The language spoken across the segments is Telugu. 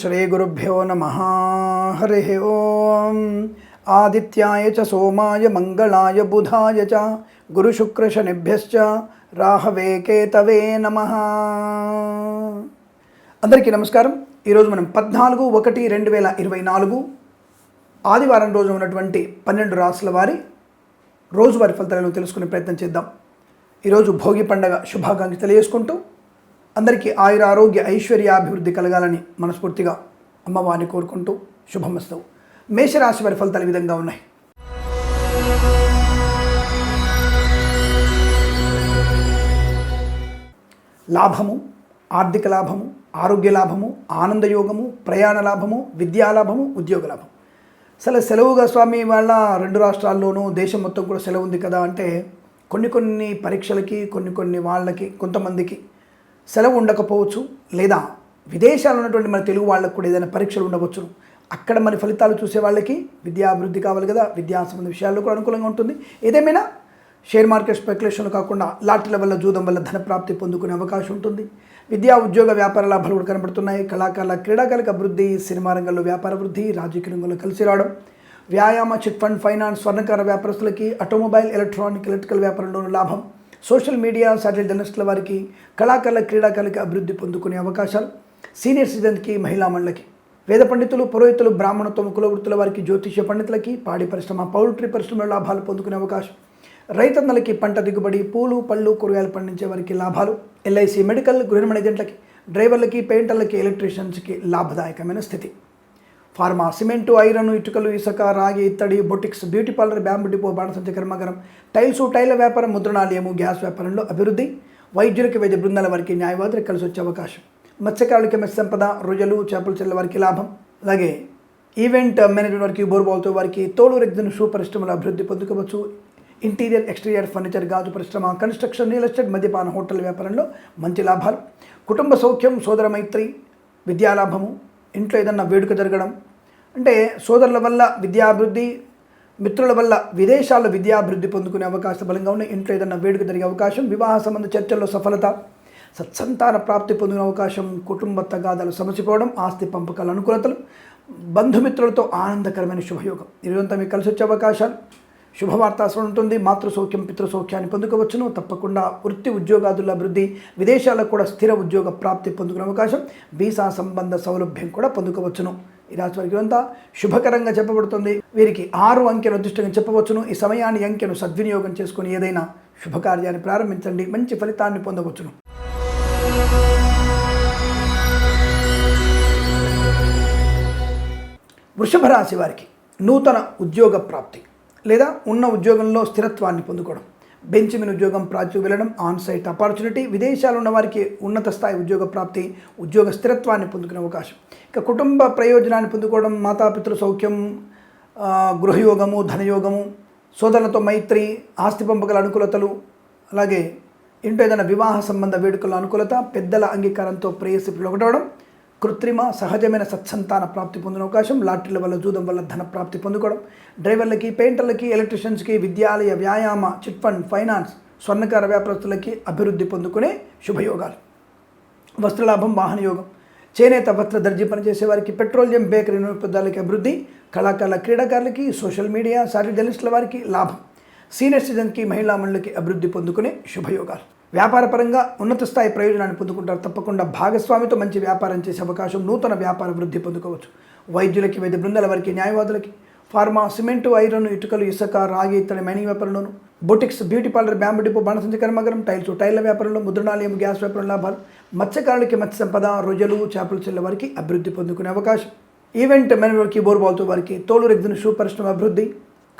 శ్రీగురుభ్యో నమ హరి ఓం ఆదిత్యాయ చ సోమాయ మంగళాయ బుధాయ చ గురుశుక్రశనిభ్యశ్చ రాహవే కేతవే నమ అందరికీ నమస్కారం. ఈరోజు మనం పద్నాలుగు ఒకటి రెండు వేల ఇరవై నాలుగు ఆదివారం రోజు ఉన్నటువంటి పన్నెండు రాసుల వారి రోజువారి ఫలితాలను తెలుసుకునే ప్రయత్నం చేద్దాం. ఈరోజు భోగి పండగ శుభాకాంక్షలు తెలియజేసుకుంటూ అందరికీ ఆయుర ఆరోగ్య ఐశ్వర్యాభివృద్ధి కలగాలని మనస్ఫూర్తిగా అమ్మవారిని కోరుకుంటూ శుభమస్తు. మేషరాశి వారి ఫలితాలు విధంగా ఉన్నాయి. లాభము ఆర్థిక లాభము ఆరోగ్య లాభము ఆనందయోగము ప్రయాణ లాభము విద్యా లాభము ఉద్యోగ లాభం. అసలు సెలవుగా స్వామి వాళ్ళ రెండు రాష్ట్రాల్లోనూ దేశం మొత్తం కూడా సెలవు ఉంది కదా అంటే కొన్ని కొన్ని పరీక్షలకి కొన్ని కొన్ని వాళ్ళకి కొంతమందికి సెలవు ఉండకపోవచ్చు లేదా విదేశాల్లో ఉన్నటువంటి మన తెలుగు వాళ్ళకు కూడా ఏదైనా పరీక్షలు ఉండవచ్చు అక్కడ మన ఫలితాలు చూసే వాళ్ళకి విద్యాభివృద్ధి కావాలి కదా విద్యా సంబంధ విషయాల్లో కూడా అనుకూలంగా ఉంటుంది. ఏదేమైనా షేర్ మార్కెట్ స్పెక్యులేషన్లు కాకుండా లాటరీల వల్ల జూదం వల్ల ధన ప్రాప్తి పొందుకునే అవకాశం ఉంటుంది. విద్యా ఉద్యోగ వ్యాపార లాభాలు కూడా కనబడుతున్నాయి. కళాకారుల క్రీడాకారిక అభివృద్ధి సినిమా రంగంలో వ్యాపార వృద్ధి రాజకీయ రంగంలో కలిసి రావడం వ్యాయామ చిట్ ఫండ్ ఫైనాన్స్ స్వర్ణకార వ్యాపారస్తులకి ఆటోమొబైల్ ఎలక్ట్రానిక్ ఎలక్ట్రికల్ వ్యాపారంలోనూ లాభం సోషల్ మీడియా శాటిలైట్ జర్నలిస్టుల వారికి కళాకారుల క్రీడాకారులకి అభివృద్ధి పొందుకునే అవకాశాలు సీనియర్ సిటిజన్కి మహిళా మండలకి. వేద పండితులు పురోహితులు బ్రాహ్మణత్వం కులవృత్తుల వారికి జ్యోతిష్య పండితులకి పాడి పరిశ్రమ పౌల్ట్రీ పరిశ్రమలో లాభాలు పొందుకునే అవకాశం. రైతన్నలకి పంట దిగుబడి పూలు పళ్ళు కూరగాయలు పండించే వారికి లాభాలు. ఎల్ఐసి మెడికల్ గృహ ఏజెంట్లకి డ్రైవర్లకి పెయింటర్లకి ఎలక్ట్రీషియన్స్కి లాభదాయకమైన స్థితి. ఫార్మా సిమెంటు ఐరన్ ఇటుకలు ఇసుక రాగి ఇత్తడి boutiques beauty parlour bamboo depot బాణసంచ కర్మాగారం టైల్స్ టైల వ్యాపారం ముద్రణాలయము గ్యాస్ వ్యాపారంలో అభివృద్ధి వైద్యులకి వైద్య బృందాల వారికి న్యాయవాదులకు కలిసి వచ్చే అవకాశం. మత్స్యకారులకి మత్స్య సంపద రొయ్యలు చేపల చెల్ల వారికి లాభం. అలాగే ఈవెంట్ మేనేజ్మెంట్ వారికి బోర్బాల్తో వారికి తోడు రెగ్జిన్ షూ పరిశ్రమలు అభివృద్ధి పొందుకోవచ్చు. ఇంటీరియర్ ఎక్స్టీరియర్ ఫర్నిచర్ గాజు పరిశ్రమ కన్స్ట్రక్షన్ రియల్ ఎస్టేట్ మద్యపాన హోటల్ వ్యాపారంలో మంచి లాభాలు. కుటుంబ సౌఖ్యం సోదర మైత్రి విద్యాలాభము ఇంట్లో ఏదన్నా వేడుక జరగడం అంటే సోదరుల వల్ల విద్యాభివృద్ధి మిత్రుల వల్ల విదేశాల్లో విద్యాభివృద్ధి పొందుకునే అవకాశం బలంగా ఉన్నాయి. ఇంట్లో ఏదన్నా వేడుక జరిగే అవకాశం వివాహ సంబంధ చర్చల్లో సఫలత సత్సంతాన ప్రాప్తి పొందిన అవకాశం కుటుంబ తగాదాలు సమసిపోవడం ఆస్తి పంపకాల అనుకూలతలు బంధుమిత్రులతో ఆనందకరమైన శుభయోగం. ఇదంతా మీకు కలిసి వచ్చే అవకాశాలు. శుభవార్త అసలు ఉంటుంది మాతృసౌఖ్యం పితృసౌఖ్యాన్ని పొందుకోవచ్చును. తప్పకుండా వృత్తి ఉద్యోగాదుల అభివృద్ధి విదేశాలకు కూడా స్థిర ఉద్యోగ ప్రాప్తి పొందుకునే అవకాశం వీసా సంబంధ సౌలభ్యం కూడా పొందుకోవచ్చును. ఈ రాశి వారికి అంతా శుభకరంగా చెప్పబడుతుంది. వీరికి ఆరు అంకెను అదృష్టంగా చెప్పవచ్చును. ఈ సమయాన్ని అంకెను సద్వినియోగం చేసుకుని ఏదైనా శుభకార్యాన్ని ప్రారంభించండి. మంచి ఫలితాన్ని పొందవచ్చును. వృషభ రాశి వారికి నూతన ఉద్యోగ ప్రాప్తి. లేదా ఉన్న ఉద్యోగంలో స్థిరత్వాన్ని పొందుకోవడం. బెంచ్ మీద ఉద్యోగం ప్రాచుర్యం వెళ్ళడం ఆన్ సైట్ ఆపర్చునిటీ విదేశాలు ఉన్న వారికి ఉన్నత స్థాయి ఉద్యోగ ప్రాప్తి ఉద్యోగ స్థిరత్వాన్ని పొందుకునే అవకాశం. ఇక కుటుంబ ప్రయోజనాన్ని పొందుకోవడం మాతాపితృ సౌఖ్యం గృహయోగము ధనయోగము సోదరులతో మైత్రి ఆస్తి పంపకల అనుకూలతలు అలాగే ఇంట్లో ఏదైనా వివాహ సంబంధ వేడుకల అనుకూలత పెద్దల అంగీకారంతో ప్రేయసి ఒకటవడం కృత్రిమ సహజమైన సత్సంతాన ప్రాప్తి పొందిన అవకాశం. లాటరీల వల్ల జూదం వల్ల ధన ప్రాప్తి పొందుకోవడం. డ్రైవర్లకి పెయింటర్లకి ఎలక్ట్రీషియన్స్కి విద్యాలయ వ్యాయామ చిట్ ఫండ్ ఫైనాన్స్ స్వర్ణకార వ్యాపారస్తులకి అభివృద్ధి పొందుకునే శుభయోగాలు. వస్త్రలాభం వాహన యోగం చేనేత వస్త్ర దర్జీ పనిచేసే వారికి పెట్రోలియం బేకరీ నిరుపదాలకి అభివృద్ధి. కళాకారుల క్రీడాకారులకి సోషల్ మీడియా సాటి జర్నలిస్టుల వారికి లాభం. సీనియర్ సిటిజన్కి మహిళా మండలికి అభివృద్ధి పొందుకునే శుభయోగాలు. వ్యాపారపరంగా ఉన్నత స్థాయి ప్రయోజనాన్ని పొందుకుంటారు. తప్పకుండా భాగస్వామితో మంచి వ్యాపారం చేసే అవకాశం నూతన వ్యాపార వృద్ధి పొందుకోవచ్చు. వైద్యులకి వైద్య బృందాల వారికి న్యాయవాదులకి ఫార్మా సిమెంటు ఐరన్ ఇటుకలు ఇసుక రాగి ఇతర mining వ్యాపారంలోను boutiques beauty parlour bamboo depot బాణసంచ కర్మాగారం టైల్స్ టైర్ల వ్యాపారంలో ముద్రణాలయం గ్యాస్ వ్యాపారం లాభాలు మత్స్యకారులకి మత్స్య సంపద రొయ్యలు చేపలు చెల్ల వారికి అభివృద్ధి పొందుకునే అవకాశం. ఈవెంట్ మేనేజర్కి బోర్బాల్తో వారికి తోలు రెగ్జిన్ షూ పరిశ్రమ అభివృద్ధి.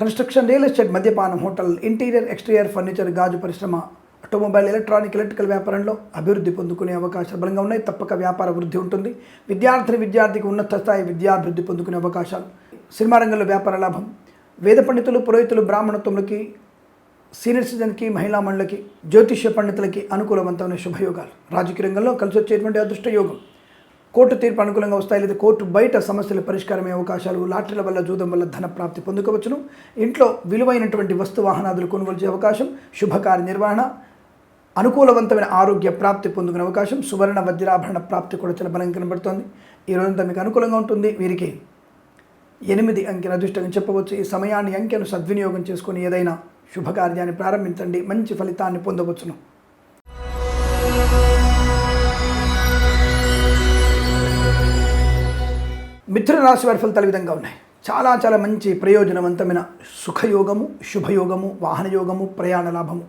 కన్స్ట్రక్షన్ రియల్ ఎస్టేట్ మద్యపానం హోటల్ ఇంటీరియర్ ఎక్స్టీరియర్ ఫర్నిచర్ గాజు పరిశ్రమ ఆటోమొబైల్ ఎలక్ట్రానిక్ ఎలక్ట్రికల్ వ్యాపారంలో అభివృద్ధి పొందుకునే అవకాశాలు బలంగా ఉన్నాయి. తప్పక వ్యాపార వృద్ధి ఉంటుంది. విద్యార్థిని విద్యార్థికి ఉన్నత స్థాయి విద్యాభివృద్ధి పొందుకునే అవకాశాలు. సినిమా రంగంలో వ్యాపార లాభం. వేద పండితులు పురోహితులు బ్రాహ్మణత్వములకి సీనియర్ సిటిజన్కి మహిళా మండలకి జ్యోతిష్య పండితులకి అనుకూలవంతమైన శుభయోగాలు. రాజకీయ రంగంలో కలిసి వచ్చేటువంటి అదృష్ట యోగం. కోర్టు తీర్పు అనుకూలంగా వస్తాయి లేదా కోర్టు బయట సమస్యల పరిష్కారమయ్యే అవకాశాలు లాటరీల వల్ల జూదం వల్ల ధన ప్రాప్తి పొందుకోవచ్చును. ఇంట్లో విలువైనటువంటి వస్తు వాహనాదులు కొనుగోలు చేసే అవకాశం. శుభకార్య నిర్వహణ అనుకూలవంతమైన ఆరోగ్య ప్రాప్తి పొందుకునే అవకాశం సువర్ణ వజ్రాభరణ ప్రాప్తి కూడా చాలా బలంగా కనబడుతోంది. ఈ రోజంతా మీకు అనుకూలంగా ఉంటుంది. వీరికి ఎనిమిది అంకెల అదృష్టంగా చెప్పవచ్చు. ఈ సమయాన్ని అంకెను సద్వినియోగం చేసుకుని ఏదైనా శుభకార్యాన్ని ప్రారంభించండి. మంచి ఫలితాన్ని పొందవచ్చును. మిథున రాశి వారి ఫలితాలు విధంగా ఉన్నాయి. చాలా చాలా మంచి ప్రయోజనవంతమైన సుఖయోగము శుభయోగము వాహనయోగము ప్రయాణ లాభము.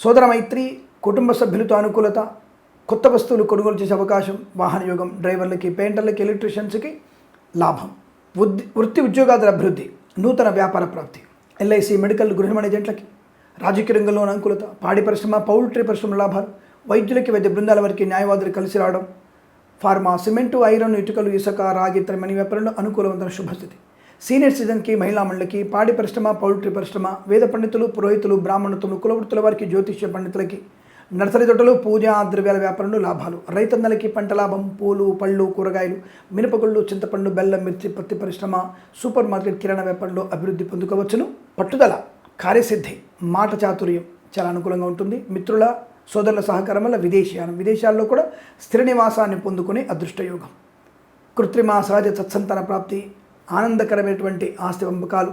సోదర మైత్రి కుటుంబ సభ్యులతో అనుకూలత కొత్త వస్తువులు కొనుగోలు చేసే అవకాశం వాహన యోగం డ్రైవర్లకి పెయింటర్లకి ఎలక్ట్రీషియన్స్కి లాభం. వృత్తి ఉద్యోగాదుల అభివృద్ధి నూతన వ్యాపార ప్రాప్తి. ఎల్ఐసి మెడికల్ గృహ ఏజెంట్లకి రాజకీయ రంగంలోని అనుకూలత పాడి పరిశ్రమ పౌల్ట్రీ పరిశ్రమ లాభాలు వైద్యులకి వైద్య బృందాల వారికి న్యాయవాదులు కలిసి రావడం. ఫార్మా సిమెంటు ఐరన్ ఇటుకలు ఇసుక రాగి ఇతర మణి వ్యాపారంలో అనుకూలవంతమైన శుభస్థితి. సీనియర్ సిటిజన్కి మహిళా మండలికి పాడి పరిశ్రమ పౌల్ట్రీ పరిశ్రమ వేద పండితులు పురోహితులు బ్రాహ్మణుతులు కులవృత్తుల వారికి జ్యోతిష్య పండితులకి నర్సరీ తోటలు పూజా ద్రవ్యాల వ్యాపారంలో లాభాలు. రైతన్నలకి పంట లాభం పూలు పళ్ళు కూరగాయలు మినపగుళ్ళు చింతపండు బెల్లం మిర్చి పత్తి పరిశ్రమ సూపర్ మార్కెట్ కిరాణా వ్యాపారంలో అభివృద్ధి పొందుకోవచ్చును. పట్టుదల కార్యసిద్ధి మాట చాతుర్యం చాలా అనుకూలంగా ఉంటుంది. మిత్రుల సోదరుల సహకారం వల్ల విదేశీయానం విదేశాల్లో కూడా స్థిర నివాసాన్ని పొందుకునే అదృష్టయోగం. కృత్రిమ సహజ సత్సంతాన ప్రాప్తి ఆనందకరమైనటువంటి ఆస్తి పంపకాలు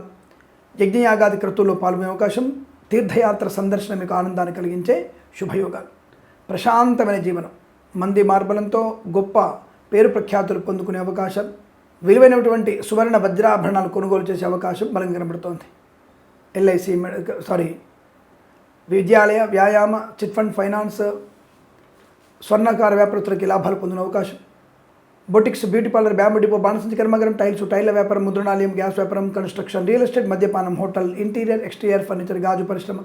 యజ్ఞయాగాది క్రతువుల్లో పాల్గొనే అవకాశం తీర్థయాత్ర సందర్శన మీకు ఆనందాన్ని కలిగించే శుభయోగాలు. ప్రశాంతమైన జీవనం మంది మార్బలంతో గొప్ప పేరు ప్రఖ్యాతులు పొందుకునే అవకాశం విలువైనటువంటి సువర్ణ వజ్రాభరణాలు కొనుగోలు చేసే అవకాశం బలంగా కనబడుతోంది. ఎల్ఐసి సారీ విద్యాలయ వ్యాయామ చిట్ ఫండ్ ఫైనాన్స్ స్వర్ణకార వ్యాపారస్తులకి లాభాలు పొందిన అవకాశం boutiques beauty parlour bamboo depot బాణసంచి కర్మగరం టైల్స్ టైల్ల వ్యాపారం ముద్రణాలయం గ్యాస్ వ్యాపారం కన్స్ట్రక్షన్ రియల్ ఎస్టేట్ మద్యపానం హోటల్ ఇంటీరియర్ ఎక్స్టీరియర్ ఫర్నిచర్ గాజు పరిశ్రమ.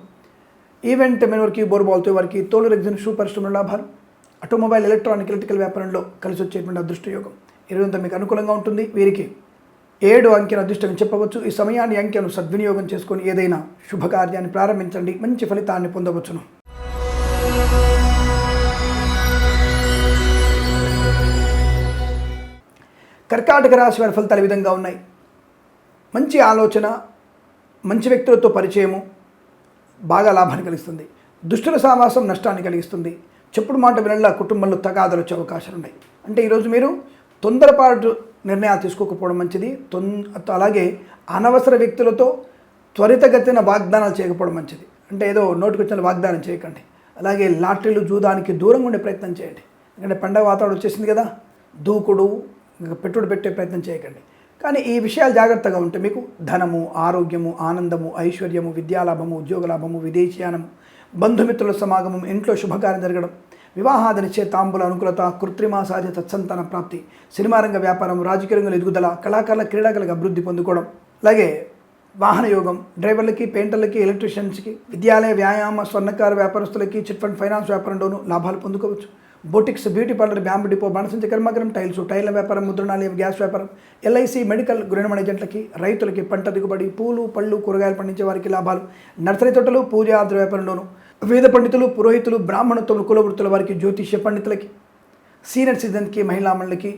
ఈవెంట్ మెనవర్కి బోర్బాల్తో వారికి తోలు రెగ్జిన్ షూ పరిశ్రమ లాభాలు. ఆటోమొబైల్ ఎలక్ట్రానిక్ ఎలక్ట్రికల్ వ్యాపారంలో కలిసి వచ్చేటువంటి అదృష్టయోగం. ఇరవై మీకు అనుకూలంగా ఉంటుంది. వీరికి ఏడు అంకెను అదృష్టం చెప్పవచ్చు. ఈ సమయాన్ని అంకెను సద్వినియోగం చేసుకొని ఏదైనా శుభకార్యాన్ని ప్రారంభించండి. మంచి ఫలితాన్ని పొందవచ్చును. కర్కాటక రాశి వారి ఫలితాలు విధంగా ఉన్నాయి. మంచి ఆలోచన మంచి వ్యక్తులతో పరిచయము బాగా లాభాన్ని కలిగిస్తుంది. దుష్టుల సావాసం నష్టాన్ని కలిగిస్తుంది. చెప్పుడు మాట వినలా కుటుంబంలో తగాదాలు వచ్చే అవకాశాలు ఉన్నాయి. అంటే ఈరోజు మీరు తొందరపాటు నిర్ణయాలు తీసుకోకపోవడం మంచిది. తొన్ అలాగే అనవసర వ్యక్తులతో త్వరితగతిన వాగ్దానాలు చేయకపోవడం మంచిది. అంటే ఏదో నోటికొచ్చిన వాగ్దానం చేయకండి. అలాగే లాటరీలు జూదానికి దూరంగా ఉండే ప్రయత్నం చేయండి. ఎందుకంటే పండగ వాతావరణం వచ్చేసింది కదా. దూకుడు పెట్టుబడి పెట్టే ప్రయత్నం చేయకండి. కానీ ఈ విషయాలు జాగ్రత్తగా ఉంటే మీకు ధనము ఆరోగ్యము ఆనందము ఐశ్వర్యము విద్యాలాభము ఉద్యోగలాభము విదేశీయానము బంధుమిత్రుల సమాగమం ఇంట్లో శుభకార్యం జరగడం వివాహాది నిశ్చయ తాంబుల అనుకూలత కృత్రిమ సహజ తత్సంతాన ప్రాప్తి సినిమా రంగ వ్యాపారం రాజకీయ రంగంలో ఎదుగుదల కళాకారుల క్రీడాకులకు అభివృద్ధి పొందుకోవడం అలాగే వాహన యోగం డ్రైవర్లకి పెయింటర్లకి ఎలక్ట్రీషియన్స్కి విద్యాలయ వ్యాయామ స్వర్ణకార వ్యాపారస్తులకి చిట్ ఫండ్ ఫైనాన్స్ వ్యాపారంలోనూ లాభాలు పొందుకోవచ్చు. Boutiques beauty parlour bamboo depot బాణసంచ కర్మాగారం టైల్స్ టైర్ల వ్యాపారం ముద్రణాలయం గ్యాస్ వ్యాపారం ఎల్ఐసి మెడికల్ గృహ ఏజెంట్లకి రైతులకి పంట దిగుబడి పూలు పళ్ళు కూరగాయలు పండించే వారికి లాభాలు. నర్సరీ తోటలు పూజ ఆద్ర వ్యాపారంలోను. వేద పండితులు పురోహితులు బ్రాహ్మణత్వములు కులవృత్తుల వారికి జ్యోతిష్య పండితులకి సీనియర్ సిటిజన్కి మహిళామణులకి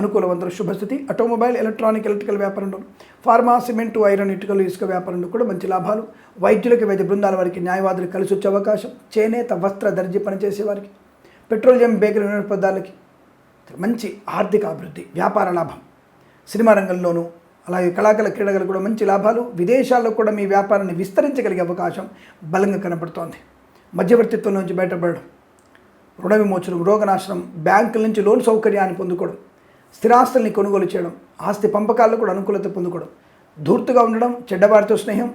అనుకూలవంతుల శుభస్థితి. ఆటోమొబైల్ ఎలక్ట్రానిక్ ఎలక్ట్రికల్ వ్యాపారంలో ఫార్మా సిమెంటు ఐరన్ ఇటుకలు ఇసుక వ్యాపారంలో కూడా మంచి లాభాలు. వైద్యులకి వైద్య బృందాల వారికి న్యాయవాదులు కలిసి వచ్చే అవకాశం. చేనేత వస్త్ర దర్జీ పనిచేసే వారికి. పెట్రోలియం బేకరీ పదార్థాలకి మంచి ఆర్థిక అభివృద్ధి వ్యాపార లాభం. సినిమా రంగంలోనూ అలాగే కళాకళ క్రీడలు కూడా మంచి లాభాలు విదేశాల్లో కూడా మీ వ్యాపారాన్ని విస్తరించగలిగే అవకాశం బలంగా కనబడుతోంది. మధ్యవర్తిత్వం నుంచి బయటపడడం రుణ విమోచనం రోగనాశనం బ్యాంకుల నుంచి లోన్ సౌకర్యాన్ని పొందుకోవడం స్థిరాస్తుల్ని కొనుగోలు చేయడం ఆస్తి పంపకాల్లో కూడా అనుకూలత పొందుకోవడం ధూర్తుగా ఉండడం చెడ్డవారితో స్నేహం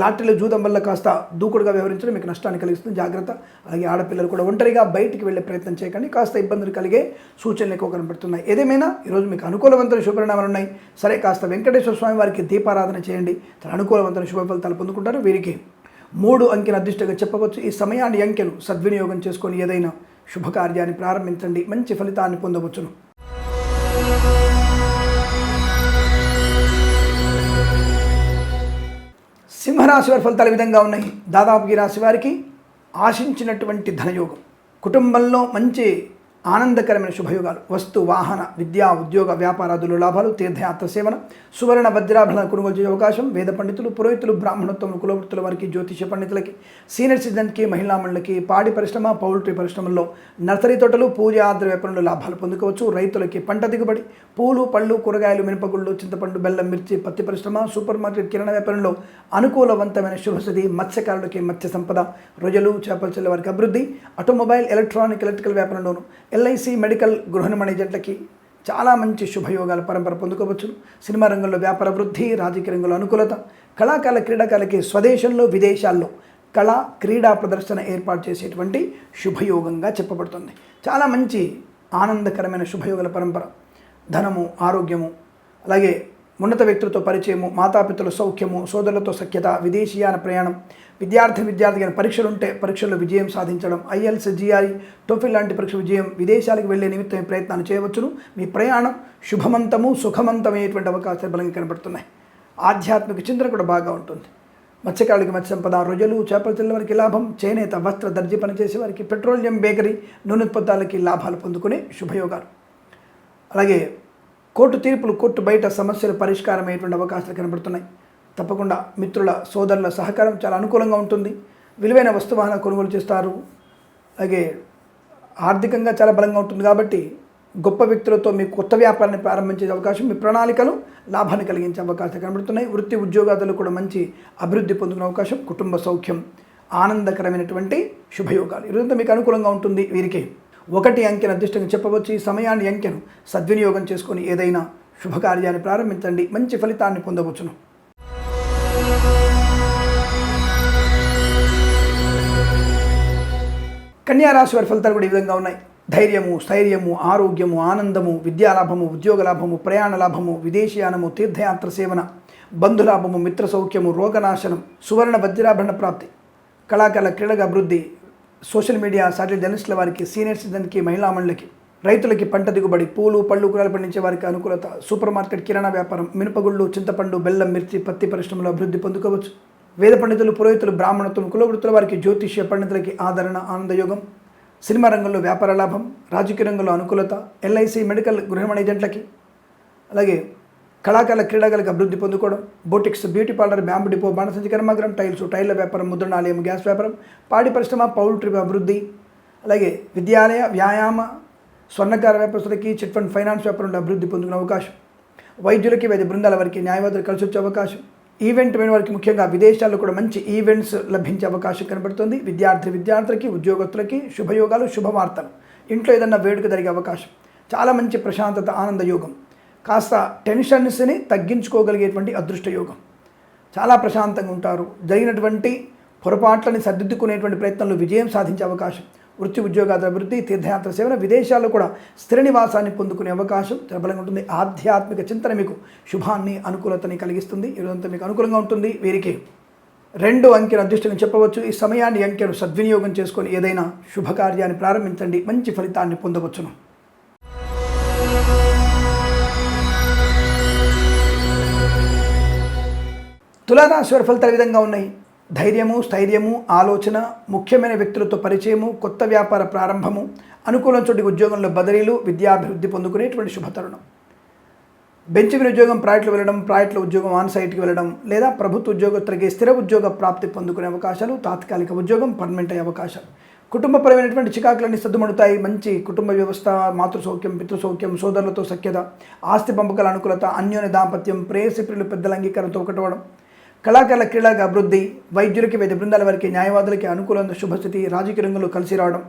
లాటరీలో జూదం వల్ల కాస్త దూకుడుగా వ్యవహరించడం మీకు నష్టాన్ని కలిగిస్తుంది. జాగ్రత్త. అలాగే ఆడపిల్లలు కూడా ఒంటరిగా బయటికి వెళ్ళే ప్రయత్నం చేయకండి. కాస్త ఇబ్బందులు కలిగే సూచనలు ఎక్కువ కనబడుతున్నాయి ఏదేమైనా ఈరోజు మీకు అనుకూలవంతమైన శుభపరిణామాలు ఉన్నాయి. సరే కాస్త వెంకటేశ్వర స్వామి వారికి దీపారాధన చేయండి. తన అనుకూలవంతమైన శుభ ఫలితాలు పొందుకుంటారు. వీరికి మూడు అంకెను అదృష్టంగా చెప్పవచ్చు. ఈ సమయాన్ని అంకెను సద్వినియోగం చేసుకొని ఏదైనా శుభకార్యాన్ని ప్రారంభించండి. మంచి ఫలితాన్ని పొందవచ్చును. సింహరాశి వారి ఫలితాలు విధంగా ఉన్నాయి? దాదాపు ఈ రాశి వారికి ఆశించినటువంటి ధనయోగం. కుటుంబంలో మంచి ఆనందకరమైన శుభయోగాలు. వస్తు వాహన విద్యా ఉద్యోగ వ్యాపారాదులు లాభాలు తీర్థయాత్ర సేవన సువర్ణ వజ్రాభరణ కొనుగోలు చేసే అవకాశం వేద పండితులు పురోహితులు బ్రాహ్మణత్వం కులవృత్తుల వారికి జ్యోతిష పండితులకి సీనియర్ సిటిజన్కి మహిళా మండలికి పాడి పరిశ్రమ పౌల్ట్రీ పరిశ్రమల్లో నర్సరీ తోటలు పూజ ఆద్ర వ్యాపారంలో లాభాలు పొందుకోవచ్చు. రైతులకి పంట దిగుబడి పూలు పళ్ళు కూరగాయలు మినపగుళ్ళు చింతపండు బెల్లం మిర్చి పత్తి పరిశ్రమ సూపర్ మార్కెట్ కిరణ వ్యాపారంలో అనుకూలవంతమైన శుభస్థితి మత్స్యకారులకి మత్స్య సంపద రొయ్యలు చేపల చెల్లె వారికి అభివృద్ధి ఆటోమొబైల్ ఎలక్ట్రానిక్ ఎలక్ట్రికల్ వ్యాపారంలోను ఎల్ఐసి మెడికల్ గృహ నిర్మాణ ఏజెంట్లకి చాలా మంచి శుభయోగాల పరంపర పొందుకోవచ్చు. సినిమా రంగంలో వ్యాపార వృద్ధి రాజకీయ రంగంలో అనుకూలత కళాకాల క్రీడాకాలకి స్వదేశంలో విదేశాల్లో కళా క్రీడా ప్రదర్శన ఏర్పాటు చేసేటువంటి శుభయోగంగా చెప్పబడుతుంది. చాలా మంచి ఆనందకరమైన శుభయోగాల పరంపర. ధనము ఆరోగ్యము అలాగే ఉన్నత వ్యక్తులతో పరిచయము మాతాపితల సౌఖ్యము సోదరులతో సఖ్యత విదేశీయాన ప్రయాణం విద్యార్థి విద్యార్థి పరీక్షలు ఉంటే పరీక్షల్లో విజయం సాధించడం ఐఎల్స్ జిఐ టోఫిల్ లాంటి పరీక్ష విజయం విదేశాలకు వెళ్ళే నిమిత్తం ప్రయత్నాలు చేయవచ్చును. మీ ప్రయాణం శుభమంతము సుఖమంతమయ్యేటువంటి అవకాశాలు బలంగా కనబడుతున్నాయి. ఆధ్యాత్మిక చింతన కూడా బాగా ఉంటుంది. మత్స్యకారులకి మత్స్య సంపద రొయ్యలు చేపల తెల్ల వారికి లాభం చేనేత వస్త్ర దర్జీ పనిచేసే వారికి పెట్రోలియం బేకరీ నూనె ఉత్పత్తులకి లాభాలు పొందుకునే శుభయోగాలు. అలాగే కోర్టు తీర్పులు కోర్టు బయట సమస్యలు పరిష్కారమయ్యేటువంటి అవకాశాలు కనబడుతున్నాయి. తప్పకుండా మిత్రుల సోదరుల సహకారం చాలా అనుకూలంగా ఉంటుంది. విలువైన వస్తువాహన కొనుగోలు చేస్తారు. అలాగే ఆర్థికంగా చాలా బలంగా ఉంటుంది కాబట్టి గొప్ప వ్యక్తులతో మీ కొత్త వ్యాపారాన్ని ప్రారంభించే అవకాశం మీ ప్రణాళికలు లాభాన్ని కలిగించే అవకాశాలు కనబడుతున్నాయి. వృత్తి ఉద్యోగాదులు కూడా మంచి అభివృద్ధి పొందుకునే అవకాశం కుటుంబ సౌఖ్యం ఆనందకరమైనటువంటి శుభయోగాలు. ఇదంతా మీకు అనుకూలంగా ఉంటుంది. వీరికి ఒకటి అంకెను అదృష్టంగా చెప్పవచ్చు. ఈ సమయాన్ని అంకెను సద్వినియోగం చేసుకొని ఏదైనా శుభకార్యాన్ని ప్రారంభించండి. మంచి ఫలితాన్ని పొందవచ్చును. కన్యారాశి వారి ఫలితాలు కూడా ఈ విధంగా ఉన్నాయి. ధైర్యము స్థైర్యము ఆరోగ్యము ఆనందము విద్యాలాభము ఉద్యోగ లాభము ప్రయాణ లాభము విదేశీయానము తీర్థయాత్ర సేవన బంధులాభము మిత్ర సౌఖ్యము రోగనాశనం సువర్ణ వజ్రాభరణ ప్రాప్తి కళాకాల క్రీడగా అభివృద్ధి సోషల్ మీడియా శాటిలైట్ జర్నలిస్టుల వారికి సీనియర్ సిటిజన్కి మహిళా మండలికి రైతులకి పంట దిగుబడి పూలు పళ్ళు కూరలు పండించే వారికి అనుకూలత సూపర్ మార్కెట్ కిరాణా వ్యాపారం మినపగుళ్ళు చింతపండు బెల్లం మిర్చి పత్తి పరిశ్రమలో అభివృద్ధి పొందుకోవచ్చు. వేద పండితులు పురోహితులు బ్రాహ్మణత్వం కులవృత్తుల వారికి జ్యోతిష్య పండితులకి ఆదరణ ఆనందయోగం. సినిమా రంగంలో వ్యాపార లాభం రాజకీయ రంగంలో అనుకూలత ఎల్ఐసి మెడికల్ గృహమణ ఏజెంట్లకి అలాగే కళాకారుల క్రీడాకారులకు అభివృద్ధి పొందుకోవడం boutiques beauty parlour bamboo depot బాణసంచి కర్మాగ్రం టైల్స్ టైర్ల వ్యాపారం ముద్రణాలయం గ్యాస్ వ్యాపారం పాడి పరిశ్రమ పౌల్ట్రీ అభివృద్ధి అలాగే విద్యాలయ వ్యాయామ స్వర్ణకార వ్యాపారస్తులకి చిట్ ఫండ్ ఫైనాన్స్ వ్యాపారంలో అభివృద్ధి పొందుకునే అవకాశం వైద్యులకి వైద్య బృందాల వారికి న్యాయవాదులు కలిసి వచ్చే అవకాశం ఈవెంట్ అయిన వారికి ముఖ్యంగా విదేశాల్లో కూడా మంచి ఈవెంట్స్ లభించే అవకాశం కనబడుతుంది. విద్యార్థి విద్యార్థులకి ఉద్యోగస్తులకి శుభయోగాలు శుభవార్తలు ఇంట్లో ఏదన్నా వేడుక జరిగే అవకాశం చాలా మంచి ప్రశాంతత ఆనంద యోగం. కాస్త టెన్షన్స్ని తగ్గించుకోగలిగేటువంటి అదృష్ట యోగం చాలా ప్రశాంతంగా ఉంటారు. జరిగినటువంటి పొరపాట్లని సర్దిద్దుకునేటువంటి ప్రయత్నంలో విజయం సాధించే అవకాశం వృత్తి ఉద్యోగాల అభివృద్ధి తీర్థయాత్ర సేవన విదేశాల్లో కూడా స్థిర నివాసాన్ని పొందుకునే అవకాశం ప్రబలంగా ఉంటుంది. ఆధ్యాత్మిక చింతన మీకు శుభాన్ని అనుకూలతని కలిగిస్తుంది. ఈరోజంతా మీకు అనుకూలంగా ఉంటుంది. వీరికి రెండు అంకెను అదృష్టంగా చెప్పవచ్చు. ఈ సమయాన్ని ఈ అంకెను సద్వినియోగం చేసుకొని ఏదైనా శుభకార్యాన్ని ప్రారంభించండి. మంచి ఫలితాన్ని పొందవచ్చును. తులారాశి వారి ఫలితాలు విధంగా ఉన్నాయి? ధైర్యము స్థైర్యము ఆలోచన ముఖ్యమైన వ్యక్తులతో పరిచయము కొత్త వ్యాపార ప్రారంభము అనుకూలం చోటి ఉద్యోగంలో బదిలీలు విద్యాభివృద్ధి పొందుకునేటువంటి శుభతరుణం. బెంచ్ మీద ఉద్యోగం ప్రాజెక్టులు వెళ్ళడం ప్రాజెక్టుల ఉద్యోగం ఆన్ సైట్కి వెళ్ళడం లేదా ప్రభుత్వ ఉద్యోగస్తులకి స్థిర ఉద్యోగ ప్రాప్తి పొందుకునే అవకాశాలు తాత్కాలిక ఉద్యోగం పర్మనెంట్ అయ్యే అవకాశాలు. కుటుంబపరమైనటువంటి చికాకులన్నీ సద్దుమడుతాయి. మంచి కుటుంబ వ్యవస్థ మాతృ సౌఖ్యం పితృ సౌఖ్యం సోదరులతో సఖ్యత ఆస్తి పంపకాల అనుకూలత అన్యోన్య దాంపత్యం ప్రేయసిప్రిలు పెద్దల అంగీకారంతో ఒకటవడం కళాకారుల క్రీడలకు అభివృద్ధి వైద్యులకి వైద్య బృందాల వారికి న్యాయవాదులకి అనుకూలంగా శుభస్థితి రాజకీయ రంగంలో కలిసి రావడం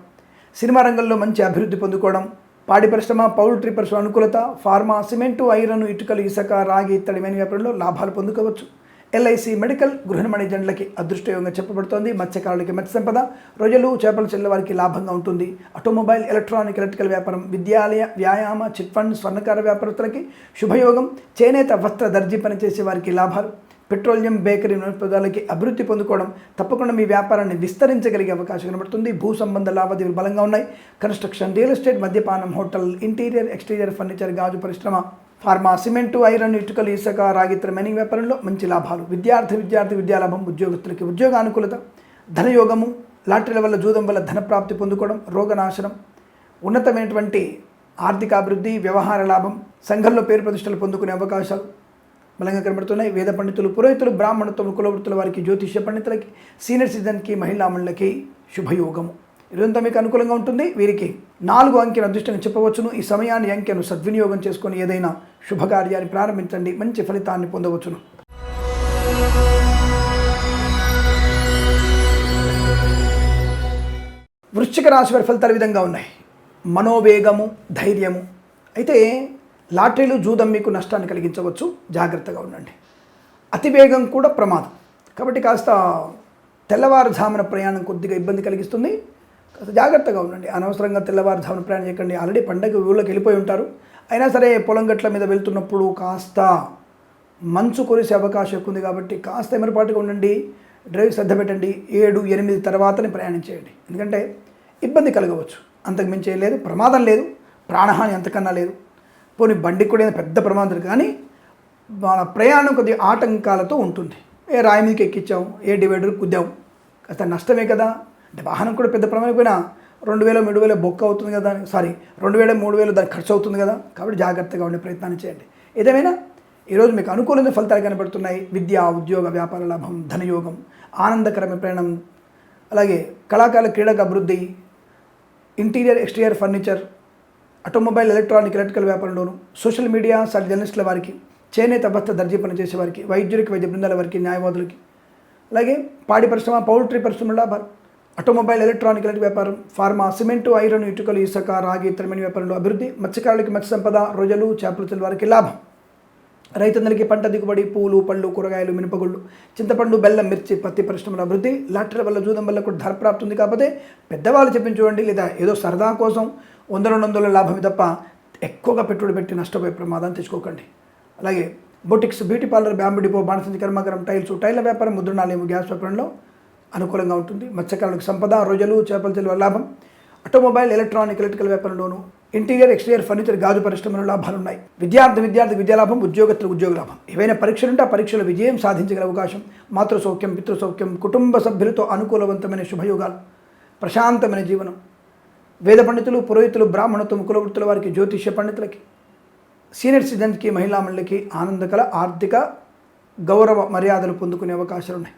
సినిమా రంగంలో మంచి అభివృద్ధి పొందుకోవడం పాడి పరిశ్రమ పౌల్ట్రీ పరిశ్రమ అనుకూలత ఫార్మా సిమెంటు ఐరన్ ఇటుకలు ఇసుక రాగి ఇత్తడి మేని వ్యాపారంలో లాభాలు పొందుకోవచ్చు. ఎల్ఐసి మెడికల్ గృహ నిర్మాణకి అదృష్టయోగంగా చెప్పబడుతోంది. మత్స్యకారులకి మత్స్య సంపద రొయ్యలు చేపలు చెల్లె వారికి లాభంగా ఉంటుంది. ఆటోమొబైల్ ఎలక్ట్రానిక్ ఎలక్ట్రికల్ వ్యాపారం విద్యాలయ వ్యాయామ చిట్ ఫండ్ స్వర్ణకార వ్యాపారస్తులకి శుభయోగం చేనేత వస్త్ర దర్జీ పనిచేసే వారికి లాభాలు. పెట్రోలియం బేకరీ పదార్థాలకి అభివృద్ధి పొందుకోవడం తప్పకుండా మీ వ్యాపారాన్ని విస్తరించగలిగే అవకాశం కనబడుతుంది. భూ సంబంధ లావాదేవీలు బలంగా ఉన్నాయి. కన్స్ట్రక్షన్ రియల్ ఎస్టేట్ మద్యపానం హోటల్ ఇంటీరియర్ ఎక్స్టీరియర్ ఫర్నిచర్ గాజు పరిశ్రమ ఫార్మా సిమెంటు ఐరన్ ఇటుకలు ఇసుక రాగిత్ర మైనింగ్ వ్యాపారంలో మంచి లాభాలు. విద్యార్థి విద్యార్థి విద్యాలాభం ఉద్యోగస్తులకి ఉద్యోగ అనుకూలత ధనయోగము లాటరీల వల్ల జూదం వల్ల ధన ప్రాప్తి పొందుకోవడం రోగనాశనం ఉన్నతమైనటువంటి ఆర్థికాభివృద్ధి వ్యవహార లాభం సంఘంలో పేరు ప్రతిష్టలు పొందుకునే అవకాశాలు బలంగా కనబడుతున్నాయి. వేద పండితులు పురోహితులు బ్రాహ్మణత్వం కులవృత్తుల వారికి జ్యోతిష్య పండితులకి సీనియర్ సిటిజన్కి మహిళా శుభయోగము. ఇదంతా మీకు అనుకూలంగా ఉంటుంది. వీరికి నాలుగు అంకెను అదృష్టంగా చెప్పవచ్చును. ఈ సమయాన్ని అంకెను సద్వినియోగం చేసుకొని ఏదైనా శుభకార్యాన్ని ప్రారంభించండి. మంచి ఫలితాన్ని పొందవచ్చును. వృశ్చిక రాశి వారి ఫలితాలు విధంగా ఉన్నాయి. మనోవేగము ధైర్యము. అయితే లాటరీలు జూదం మీకు నష్టాన్ని కలిగించవచ్చు. జాగ్రత్తగా ఉండండి. అతివేగం కూడా ప్రమాదం. కాబట్టి కాస్త తెల్లవారుజామున ప్రయాణం కొద్దిగా ఇబ్బంది కలిగిస్తుంది. కాస్త జాగ్రత్తగా ఉండండి. అనవసరంగా తెల్లవారుజామున ప్రయాణం చేయకండి. ఆల్రెడీ పండగ ఊళ్ళోకి వెళ్ళిపోయి ఉంటారు. అయినా సరే పొలం గట్ల మీద వెళ్తున్నప్పుడు కాస్త మంచు కురిసే అవకాశం ఎక్కువ ఉంది కాబట్టి కాస్త ఎమరపాటుగా ఉండండి. డ్రైవ్ శ్రద్ధ పెట్టండి. ఏడు ఎనిమిది తర్వాతనే ప్రయాణం చేయండి. ఎందుకంటే ఇబ్బంది కలగవచ్చు. అంతకు మించి లేదు. ప్రమాదం లేదు. ప్రాణహాని అంతకన్నా లేదు. పోనీ బండికి కూడా ఏదైనా పెద్ద ప్రమాదం కానీ మన ప్రయాణం కొద్దిగా ఆటంకాలతో ఉంటుంది. ఏ రాయి మీదకి ఎక్కించాం ఏ డివైడర్ కుద్దాం కాస్త నష్టమే కదా. అంటే వాహనం కూడా పెద్ద ప్రమాదం పోయినా రెండు వేల మూడు వేల బొక్క అవుతుంది కదా సారీ రెండు వేల మూడు వేలు దానికి ఖర్చు అవుతుంది కదా. కాబట్టి జాగ్రత్తగా ఉండే ప్రయత్నాన్ని చేయండి. ఏదేమైనా ఈరోజు మీకు అనుకూలమైన ఫలితాలు కనబడుతున్నాయి. విద్య ఉద్యోగ వ్యాపార లాభం ధనయోగం ఆనందకరమైన ప్రయాణం అలాగే కళాకారుల క్రీడకు అభివృద్ధి interior exterior furniture automobile electronic electrical వ్యాపారంలోను social media సాటి జర్నలిస్టుల వారికి చేనేత బస్త దర్జీ పనిచేసే వారికి వైద్యులకి వైద్య బృందాల వారికి న్యాయవాదులకి. అలాగే పాడి పరిశ్రమ పౌల్ట్రీ పరిశ్రమల ఆటోమొబైల్ ఎలక్ట్రానిక్ ఎలక్ట్రిక్ వ్యాపారం ఫార్మా సిమెంటు ఐరన్ ఇటుకలు ఇసుక రాగి ఇతరమైన వ్యాపారంలో అభివృద్ధి మత్స్యకారులకి మత్స్య సంపద రొయ్యలు చేపల వారికి లాభం. రైతులందరికీ పంట దిగుబడి పూలు పళ్ళు కూరగాయలు మినపగుళ్ళు చింతపండు బెల్లం మిర్చి పత్తి పరిశ్రమల అభివృద్ధి లాటరీల వల్ల జూదం వల్ల కూడా ధర ప్రాప్తి ఉంది. కాకపోతే పెద్దవాళ్ళు చెప్పించుకోండి లేదా ఏదో సరదా కోసం వంద రెండు వందల లాభం తప్ప ఎక్కువగా పెట్టుబడి పెట్టి నష్టపోయే ప్రమాదం తెచ్చుకోకండి. అలాగే boutiques beauty parlour bamboo depot బాణసంచి కర్మాగారం టైల్స్ టైల వ్యాపారం ముద్రణాలయం గ్యాస్ వ్యాపారంలో అనుకూలంగా ఉంటుంది. మత్స్యకారులకు సంపద రొయ్యలు చేపల చెల్లి లాభం. ఆటోమొబైల్ ఎలక్ట్రానిక్ ఎలక్ట్రికల్ వ్యాపారంలోను ఇంటీరియర్ ఎక్స్టీరియర్ ఫర్నిచర్ గాజు పరిశ్రమలో లాభాలు ఉన్నాయి విద్యార్థి విద్యార్థి విద్యాలాభం ఉద్యోగస్తులు ఉద్యోగ లాభం. ఏవైనా పరీక్షలు ఉంటే ఆ పరీక్షలో విజయం సాధించగల అవకాశం. మాతృ సౌఖ్యం పితృ సౌఖ్యం కుటుంబ సభ్యులతో అనుకూలవంతమైన శుభయోగాలు ప్రశాంతమైన జీవనం వేద పండితులు పురోహితులు బ్రాహ్మణత్వం కులవృత్తుల వారికి జ్యోతిష్య పండితులకి సీనియర్ సిటిజన్స్కి మహిళా మండలికి ఆనందకర ఆర్థిక గౌరవ మర్యాదలు పొందుకునే అవకాశాలు ఉన్నాయి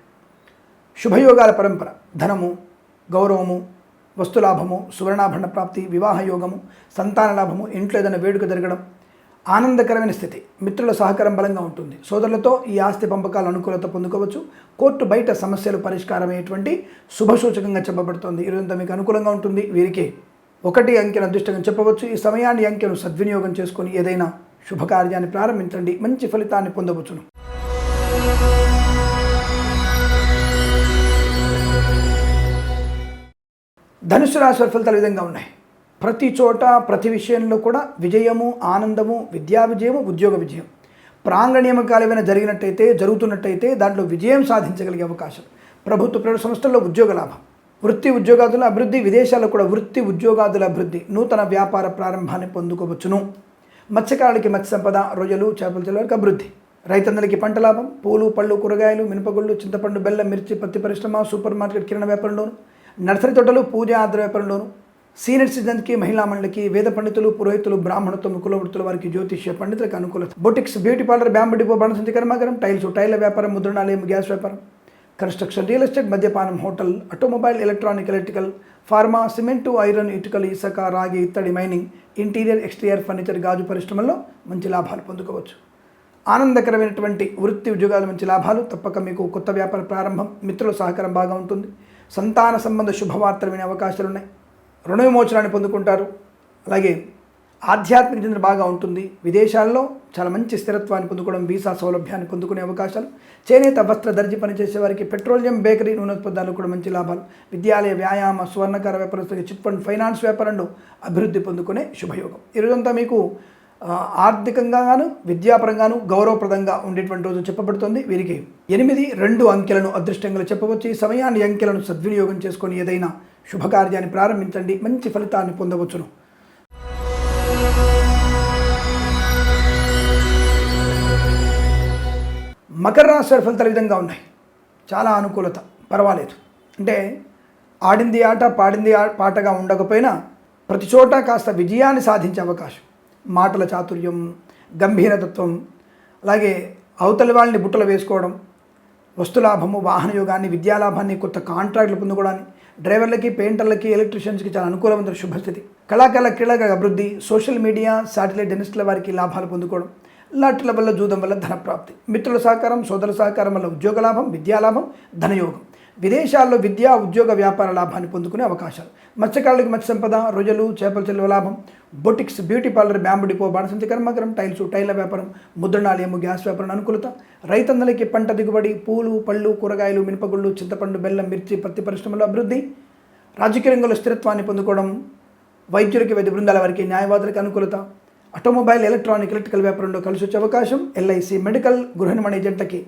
శుభయోగాల పరంపర ధనము గౌరవము వస్తులాభము సువర్ణాభరణ ప్రాప్తి వివాహ యోగము సంతాన లాభము ఇంట్లో ఏదైనా వేడుక జరగడం ఆనందకరమైన స్థితి మిత్రుల సహకారం బలంగా ఉంటుంది. సోదరులతో ఈ ఆస్తి పంపకాల అనుకూలత పొందుకోవచ్చు. కోర్టు బయట సమస్యలు పరిష్కారమయ్యేటువంటి శుభసూచకంగా చెప్పబడుతోంది. ఈరోజంతా మీకు అనుకూలంగా ఉంటుంది. వీరికి ఒకటి అంకెను అదృష్టంగా చెప్పవచ్చు. ఈ సమయాన్ని అంకెను సద్వినియోగం చేసుకొని ఏదైనా శుభకార్యాన్ని ప్రారంభించండి. మంచి ఫలితాన్ని పొందవచ్చును. ధనుసు రాశి ఫలితాలు విధంగా ఉన్నాయి. ప్రతి చోట ప్రతి విషయంలో కూడా విజయము ఆనందము విద్యా విజయము ఉద్యోగ విజయం. ప్రాంగణ నియమకాలు ఏమైనా జరిగినట్టయితే జరుగుతున్నట్టయితే దాంట్లో విజయం సాధించగలిగే అవకాశం. ప్రభుత్వ ప్రైవేట్ సంస్థల్లో ఉద్యోగ లాభం. వృత్తి ఉద్యోగాదుల అభివృద్ధి విదేశాల్లో కూడా వృత్తి ఉద్యోగాదుల అభివృద్ధి నూతన వ్యాపార ప్రారంభాన్ని పొందుకోవచ్చును. మత్స్యకారులకి మత్స్య సంపద రొయ్యలు చేపల చెల్లవారికి అభివృద్ధి. రైతన్నలకి పంట లాభం పూలు పళ్ళు కూరగాయలు మినపగుళ్ళు చింతపండు బెల్లం మిర్చి పత్తి పరిశ్రమ సూపర్ మార్కెట్ కిరణ వ్యాపారంలోను నర్సరీ తోటలు పూజ ఆద్ర వ్యాపారంలోను సీనియర్ సిటిజన్కి మహిళా మండలికి వేద పండితులు పురోహితులు బ్రాహ్మణత్వం కులవృత్తుల వారికి జ్యోతిష్య పండితులకు అనుకూలత. Boutiques beauty parlour bamboo depot బాణసంచి కర్మాగారం టైల్స్ టైల వ్యాపారం ముద్రణాలయం గ్యాస్ వ్యాపారం. కన్స్ట్రక్షన్ రియల్ ఎస్టేట్ మద్యపానం hotel automobile electronic electrical pharma cement iron ఇటుకలు ఇసుక రాగి ఇత్తడి మైనింగ్ ఇంటీరియర్ ఎక్స్టీరియర్ ఫర్నిచర్ గాజు పరిశ్రమల్లో మంచి లాభాలు పొందుకోవచ్చు. ఆనందకరమైనటువంటి వృత్తి ఉద్యోగాలు మంచి లాభాలు తప్పక మీకు కొత్త వ్యాపార ప్రారంభం మిత్రుల సహకారం బాగా ఉంటుంది. సంతాన సంబంధ శుభవార్తలు వినే అవకాశాలు ఉన్నాయి రుణ విమోచనాన్ని పొందుకుంటారు. అలాగే ఆధ్యాత్మిక నిద్ర బాగా ఉంటుంది. విదేశాల్లో చాలా మంచి స్థిరత్వాన్ని పొందుకోవడం వీసా సౌలభ్యాన్ని పొందుకునే అవకాశాలు. చేనేత వస్త్ర దర్జీ పనిచేసే వారికి పెట్రోలియం బేకరీ నూనె కూడా మంచి లాభాలు. విద్యాలయ వ్యాయామ సువర్ణకర వ్యాపారస్తులకి చిట్ ఫండ్ ఫైనాన్స్ వ్యాపారంలో అభివృద్ధి పొందుకునే శుభయోగం. ఈరోజంతా మీకు ఆర్థికంగాను విద్యాపరంగాను గౌరవప్రదంగా ఉండేటువంటి రోజు చెప్పబడుతుంది. వీరికి ఎనిమిది రెండు అంకెలను అదృష్టంగా చెప్పవచ్చు. ఈ సమయాన్ని అంకెలను సద్వినియోగం చేసుకొని ఏదైనా శుభకార్యాన్ని ప్రారంభించండి. మంచి ఫలితాన్ని పొందవచ్చును. మకర రాశి వారి ఫలితాలు విధంగా ఉన్నాయి. చాలా అనుకూలత. పర్వాలేదు. అంటే ఆడింది ఆట పాడింది పాటగా ఉండకపోయినా ప్రతి చోట కాస్త విజయాన్ని సాధించే అవకాశం. మాటల చాతుర్యం గంభీరతత్వం అలాగే అవతలి వాళ్ళని బుట్టలు వేసుకోవడం వస్తులాభము వాహన యోగాన్ని విద్యాలాభాన్ని కొత్త కాంట్రాక్టులు పొందుకోవడాన్ని డ్రైవర్లకి పెయింటర్లకి ఎలక్ట్రీషియన్స్కి చాలా అనుకూలమైన శుభస్థితి. కళాకారుల క్రీడల అభివృద్ధి సోషల్ మీడియా శాటిలైట్ డెనిస్టుల వారికి లాభాలు పొందుకోవడం లాట్ల వల్ల జూదం వల్ల ధనప్రాప్తి. మిత్రుల సహకారం సోదర సహకారం వల్ల ఉద్యోగ లాభం విద్యాలాభం ధనయోగం. విదేశాల్లో విద్యా ఉద్యోగ వ్యాపార లాభాన్ని పొందుకునే అవకాశాలు. మత్స్యకారులకు మత్స్య సంపద రొయ్యలు చేపల చెల్వ లాభం. Boutiques beauty parlour bamboo depot బాణసంచి కర్మకరం టైల్స్ టైల వ్యాపారం ముద్రణాలయము గ్యాస్ వ్యాపారం అనుకూలత. రైతన్నలకి పంట దిగుబడి పూలు పళ్ళు కూరగాయలు మినపగుళ్ళు చింతపండు బెల్లం మిర్చి పత్తి పరిశ్రమలో అభివృద్ధి. రాజకీయ రంగంలో స్థిరత్వాన్ని పొందుకోవడం వైద్యులకి వైద్య బృందాల వారికి న్యాయవాదులకు అనుకూలత. ఆటోమొబైల్ ఎలక్ట్రానిక్ ఎలక్ట్రికల్ వ్యాపారంలో కలిసి వచ్చే అవకాశం. ఎల్ఐసి మెడికల్ గృహ నిర్మాణ ఏజెంట్లకి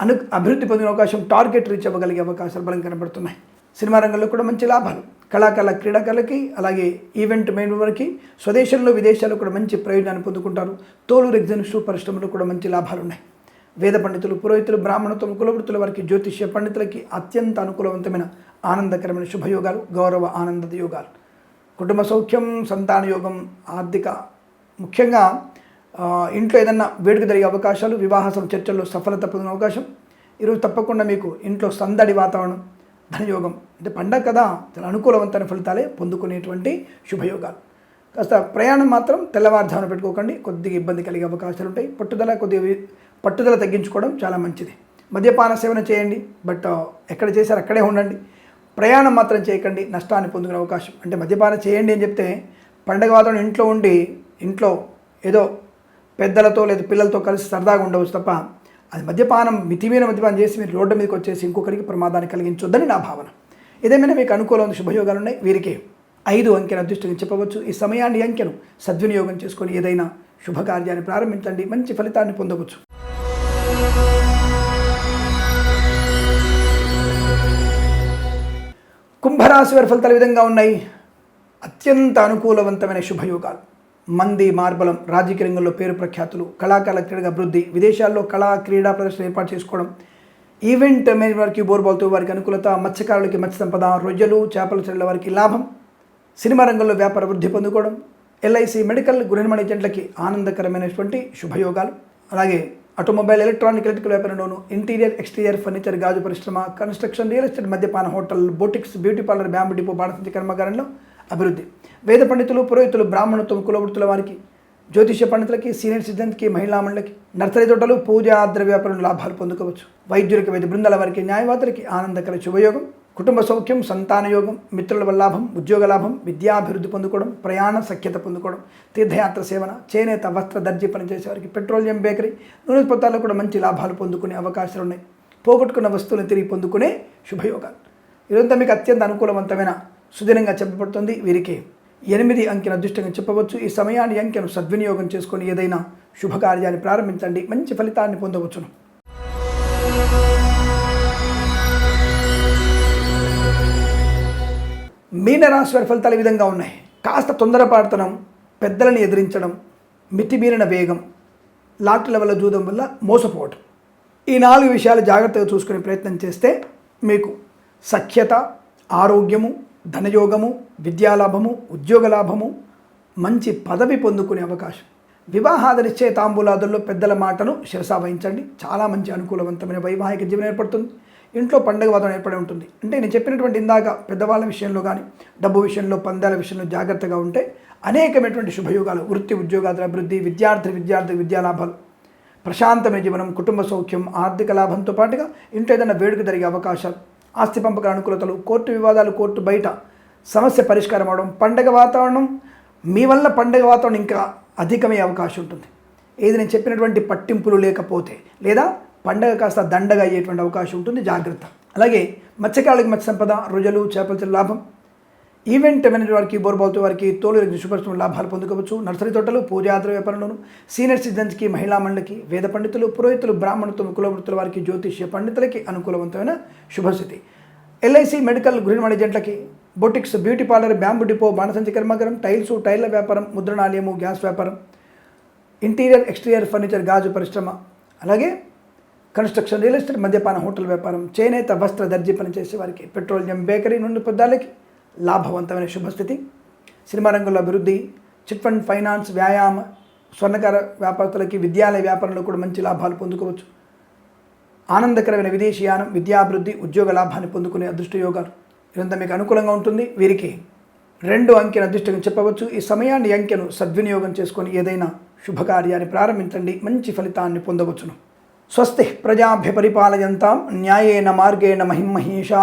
అను అభివృద్ధి పొందిన అవకాశం టార్గెట్ రీచ్ అవ్వగలిగే అవకాశాలు బలం కనబడుతున్నాయి. సినిమా రంగంలో కూడా మంచి లాభాలు. కళాకారుల క్రీడాకారులకి అలాగే ఈవెంట్ మెయిన్ స్వదేశంలో విదేశాల్లో కూడా మంచి ప్రయోజనాన్ని పొందుకుంటారు. తోలు ఎగ్జిబిషన్ పరిశ్రమలో కూడా మంచి లాభాలు ఉన్నాయి. వేద పండితులు పురోహితులు బ్రాహ్మణత్వం కులవృత్తుల వారికి జ్యోతిష్య పండితులకి అత్యంత అనుకూలవంతమైన ఆనందకరమైన శుభయోగాలు గౌరవ ఆనంద యోగాలు. కుటుంబ సౌఖ్యం సంతాన యోగం ఆర్థిక ముఖ్యంగా ఇంట్లో ఏదన్నా వేడుక జరిగే అవకాశాలు వివాహ చర్చల్లో సఫలత పొందిన అవకాశం ఈరోజు తప్పకుండా మీకు ఇంట్లో సందడి వాతావరణం ధనయోగం అంటే పండగ కదా చాలా అనుకూలవంతమైన ఫలితాలే పొందుకునేటువంటి శుభయోగాలు. కాస్త ప్రయాణం మాత్రం తెల్లవారుజామున పెట్టుకోకండి కొద్దిగా ఇబ్బంది కలిగే అవకాశాలు ఉంటాయి. పట్టుదల కొద్దిగా పట్టుదల తగ్గించుకోవడం చాలా మంచిది. మద్యపాన సేవన చేయండి బట్ ఎక్కడ చేశారు అక్కడే ఉండండి. ప్రయాణం మాత్రం చేయకండి నష్టాన్ని పొందుకునే అవకాశం అంటే మద్యపానం చేయండి అని చెప్తే పండగ వాతావరణం ఇంట్లో ఉండి ఇంట్లో ఏదో పెద్దలతో లేదా పిల్లలతో కలిసి సరదాగా ఉండవచ్చు తప్ప అది మద్యపానం మితిమీన మద్యపానం చేసి మీరు రోడ్డు మీదకి వచ్చేసి ఇంకొకరికి ప్రమాదాన్ని కలిగించొద్దని నా భావన. ఏదేమైనా మీకు అనుకూలమైన శుభయోగాలు ఉన్నాయి వీరికి ఐదు అంకెను అదృష్టంగా చెప్పవచ్చు. ఈ సమయాన్ని అంకెను సద్వినియోగం చేసుకొని ఏదైనా శుభకార్యాన్ని ప్రారంభించండి మంచి ఫలితాన్ని పొందవచ్చు. కుంభరాశి వారి ఫలితాలు విధంగా ఉన్నాయి? అత్యంత అనుకూలవంతమైన శుభయోగాలు. మంది మార్బలం రాజకీయ రంగంలో పేరు ప్రఖ్యాతులు కళాకారుల క్రీడగా అభివృద్ధి విదేశాల్లో కళా క్రీడా ప్రదర్శన ఏర్పాటు చేసుకోవడం ఈవెంట్ మేనేజ్ వారికి బోర్బాల్తో వారికి అనుకూలత మత్స్యకారులకి మత్స్య సంపద రొయ్యలు చేపల చెల్లెల వారికి లాభం సినిమా రంగంలో వ్యాపార వృద్ధి పొందుకోవడం ఎల్ఐసి మెడికల్ గృహ నిర్మాణ ఏజెంట్లకి ఆనందకరమైనటువంటి శుభయోగాలు. అలాగే ఆటోమొబైల్ ఎలక్ట్రానిక్ ఎలక్ట్రికల్ వ్యాపారంలోను ఇంటీరియర్ ఎక్స్టీరియర్ ఫర్నిచర్ గాజు పరిశ్రమ కన్స్ట్రక్షన్ రియల్ ఎస్టేట్ మద్యపాన hotel boutiques beauty parlour bamboo depot బాణసంచి కర్మాగారంలో అభివృద్ధి. వేద పండితులు పురోహితులు బ్రాహ్మణత్వం కులవృత్తుల వారికి జ్యోతిష పండితులకి సీనియర్ సిటిజన్కి మహిళా మండలికి నర్సరీ తోటలు పూజా ద్రవ్య లాభాలు పొందుకోవచ్చు. వైద్యులకి వైద్య బృందాల వారికి న్యాయవాదులకి ఆనందకర శుభయోగం కుటుంబ సౌఖ్యం సంతాన యోగం మిత్రుల వల్ల లాభం ఉద్యోగ లాభం విద్యాభివృద్ధి పొందుకోవడం ప్రయాణ సఖ్యత పొందుకోవడం తీర్థయాత్ర సేవన చేనేత వస్త్ర దర్జీ పనిచేసే వారికి పెట్రోలియం బేకరీ నూనె పదాల్లో కూడా మంచి లాభాలు పొందుకునే అవకాశాలు ఉన్నాయి. పోగొట్టుకున్న వస్తువులను తిరిగి పొందుకునే శుభయోగాలు. ఇదంతా మీకు అత్యంత అనుకూలవంతమైన సుదీర్ఘంగా చెప్పబడుతుంది. వీరికి ఎనిమిది అంకెను అదృష్టంగా చెప్పవచ్చు. ఈ సమయాన్ని అంకెను సద్వినియోగం చేసుకొని ఏదైనా శుభకార్యాన్ని ప్రారంభించండి. మంచి ఫలితాన్ని పొందవచ్చును. మీనరాశి వారి ఫలితాలు ఈ విధంగా ఉన్నాయి. కాస్త తొందరపాడుతనం పెద్దలను ఎదిరించడం మితిమీరిన వేగం లాటరీల వల్ల జూదం వల్ల మోసపోవటం. ఈ నాలుగు విషయాలు జాగ్రత్తగా చూసుకునే ప్రయత్నం చేస్తే మీకు సఖ్యత ఆరోగ్యము ధనయోగము విద్యాలాభము ఉద్యోగ లాభము మంచి పదవి పొందుకునే అవకాశం. వివాహాదరిచ్చే తాంబూలాదుల్లో పెద్దల మాటను శిరసా వహించండి. చాలా మంచి అనుకూలవంతమైన వైవాహిక జీవనం ఏర్పడుతుంది. ఇంట్లో పండగ వాతావరణం ఏర్పడి ఉంటుంది. అంటే నేను చెప్పినటువంటి ఇందాక పెద్దవాళ్ళ విషయంలో కానీ డబ్బు విషయంలో పందాల విషయంలో జాగ్రత్తగా ఉంటే అనేకమైనటువంటి శుభయోగాలు వృత్తి ఉద్యోగాదుల అభివృద్ధి విద్యార్థి విద్యార్థి విద్యాలాభాలు. ప్రశాంతమైన జీవనం కుటుంబ సౌఖ్యం ఆర్థిక లాభంతో పాటుగా ఇంట్లో ఏదైనా వేడుక జరిగే అవకాశాలు. ఆస్తి పంపకాల అనుకూలతలు కోర్టు వివాదాలు కోర్టు బయట సమస్య పరిష్కారం అవడం పండగ వాతావరణం మీ వల్ల పండగ వాతావరణం ఇంకా అధికమయ్యే అవకాశం ఉంటుంది. ఏది నేను చెప్పినటువంటి పట్టింపులు లేకపోతే లేదా పండగ కాస్త దండగా అయ్యేటువంటి అవకాశం ఉంటుంది జాగ్రత్త. అలాగే మత్స్యకారులకు మత్స్య సంపద రొయ్యలు చేపల లాభం. ఈవెంట్ మేనేజర్ వారికి బోర్బాల్తో వారికి తోలు శుభ్రష్టం లాభాలు పొందుకోవచ్చు. నర్సరీ తోటలు పూజాద్ర వ్యాపారంలోను సీనియర్ సిటిజన్స్కి మహిళా మండలికి వేద పండితులు పురోహితులు బ్రాహ్మణత్వం కులవృత్తుల వారికి జ్యోతిష్య పండితులకి అనుకూలవంతమైన శుభస్థితి. ఎల్ఐసి మెడికల్ గృహ ఏజెంట్లకి boutiques beauty parlour bamboo depot బాణసంచి కర్మాగారం టైల్స్ టైర్ల వ్యాపారం ముద్రణాలయము గ్యాస్ వ్యాపారం ఇంటీరియర్ ఎక్స్టీరియర్ ఫర్నిచర్ గాజు పరిశ్రమ అలాగే కన్స్ట్రక్షన్ రియల్ ఎస్టేట్ మద్యపాన హోటల్ వ్యాపారం చేనేత వస్త్ర దర్జీ పనిచేసే వారికి పెట్రోలియం బేకరీ నుండి పొద్దాలకి లాభవంతమైన శుభస్థితి. సినిమా రంగంలో అభివృద్ధి. చిట్ ఫండ్ ఫైనాన్స్ వ్యాయామ స్వర్ణకార వ్యాపారస్తులకి విద్యాలయ వ్యాపారంలో కూడా మంచి లాభాలు పొందుకోవచ్చు. ఆనందకరమైన విదేశీయానం విద్యాభివృద్ధి ఉద్యోగ లాభాన్ని పొందుకునే అదృష్ట యోగాలు ఇదంతా మీకు అనుకూలంగా ఉంటుంది. వీరికి రెండు అంకెను అదృష్టంగా చెప్పవచ్చు. ఈ సమయాన్ని అంకెను సద్వినియోగం చేసుకొని ఏదైనా శుభకార్యాన్ని ప్రారంభించండి. మంచి ఫలితాన్ని పొందవచ్చును. స్వస్తి ప్రజాభ్య పరిపాలయంతాం న్యాయేన మార్గేణ మహిమహేషా